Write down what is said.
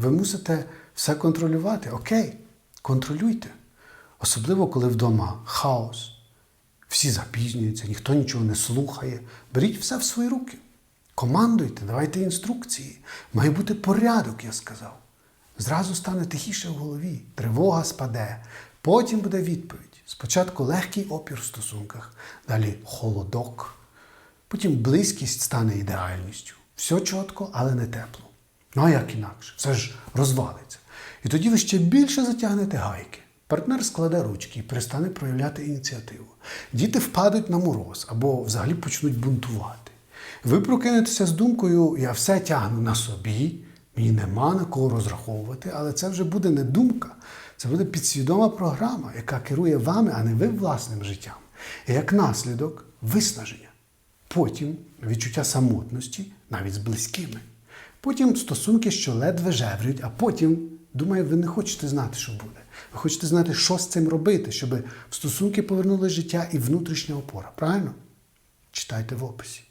Ви мусите все контролювати. Окей, контролюйте. Особливо, коли вдома хаос, всі запізнюються, ніхто нічого не слухає. Беріть все в свої руки. Командуйте, давайте інструкції. Має бути порядок, я сказав. Зразу стане тихіше в голові, тривога спаде. Потім буде відповідь. Спочатку легкий опір в стосунках, далі холодок, потім близькість стане ідеальністю. Все чітко, але не тепло. Ну а як інакше? Все ж розвалиться. І тоді ви ще більше затягнете гайки. Партнер складе ручки і перестане проявляти ініціативу. Діти впадуть на мороз або взагалі почнуть бунтувати. Ви прокинетеся з думкою, я все тягну на собі, мені нема на кого розраховувати, але це вже буде не думка, це буде підсвідома програма, яка керує вами, а не ви власним життям. І як наслідок виснаження. Потім відчуття самотності навіть з близькими. Потім стосунки, що ледве жеврють, а потім, думаю, ви не хочете знати, що буде. Ви хочете знати, що з цим робити, щоб в стосунки повернули життя і внутрішня опора. Правильно? Читайте в описі.